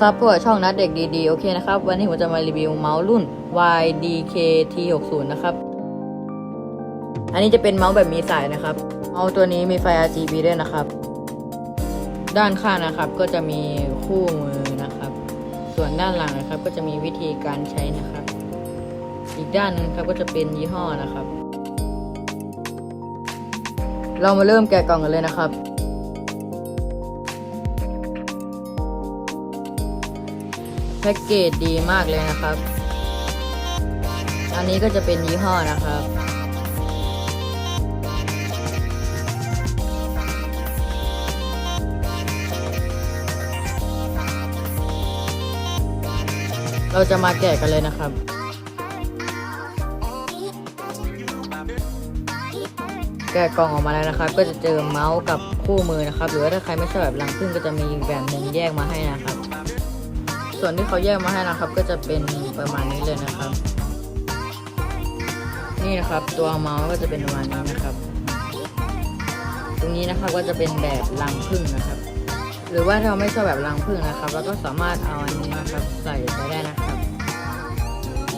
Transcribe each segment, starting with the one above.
ครับพวกบช่องนัดเด็กดีๆ โอเคนะครับ วันนี้ผมจะมารีวิวเมาส์รุ่น YDKT60 นะครับ อันนี้จะเป็นเมาส์แบบมีสายนะครับ เมาส์ตัวนี้มีไฟ RGB ด้วยนะครับ ด้านข้างนะครับก็จะมีคู่มือนะครับ ส่วนด้านหลังนะครับ ก็จะมีวิธีการใช้นะครับ อีกด้านนึงครับก็จะเป็นยี่ห้อนะครับ เรามาเริ่มแกะกล่องกันเลยนะครับ แพ็กเกจดีมากเลยนะครับ อันนี้ก็จะเป็นยี่ห้อนะครับ เราจะมาแกะกันเลยนะครับแกะกล่องออกมาแล้วนะครับ ก็จะเจอเมาส์กับคู่มือนะครับ หรือว่าถ้าใครไม่ชอบแบบรังพึ่งก็จะมีแบบหนึ่งแยกมาให้นะครับ ส่วนที่เขาแยกมาให้นะครับ ก็จะเป็นประมาณนี้เลยนะครับ นี่นะครับตัวเมาส์ก็จะเป็นประมาณนี้นะครับ ตรงนี้นะครับก็จะเป็นแบบรังพึ่งนะครับ หรือว่าถ้าเราไม่ชอบแบบรังพึ่งนะครับเราก็สามารถเอาอันนี้นะครับ ใส่ไปได้นะครับ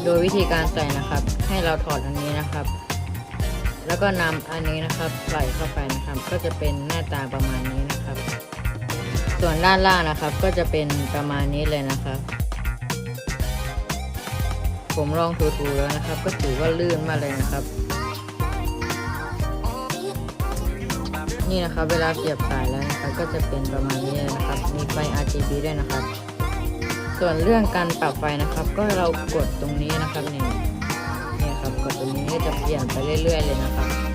โดยวิธีการใส่นะครับ ให้เราถอดอันนี้นะครับ แล้วก็นำอันนี้นะครับใส่เข้าไปนะครับ ก็จะเป็นหน้าตาประมาณนี้นะครับ ส่วนด้านล่างนะครับก็จะเป็นประมาณนี้เลยนะครับ ผมลองถูๆแล้วนะครับ ก็ถือว่าลื่นมากเลยนะครับ นี่นะครับเวลาเสียบสายแล้วนะครับก็จะเป็นประมาณนี้เลยนะครับ มีไฟ RGB ด้วยนะครับ ส่วนเรื่องการปรับไฟนะครับ ก็เรากดตรงนี้นะครับนี่นี่ครับกดตรงนี้จะเปลี่ยนไปเรื่อย ๆ เลยนะครับ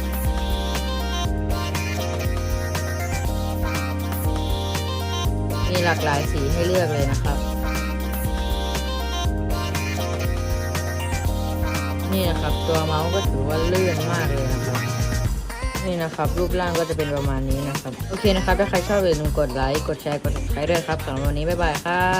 มีหลากหลายสีให้เลือกเลยนะครับ นี่นะครับตัวเมาส์ก็ถือว่าเลื่อนมากเลยนะครับนี่นะครับรูปร่างก็จะเป็นประมาณนี้นะครับ โอเคนะครับ ถ้าใครชอบอย่าลืมกดไลค์ กดแชร์ กดติดตามด้วยครับสำหรับวันนี้ บ๊ายบายครับ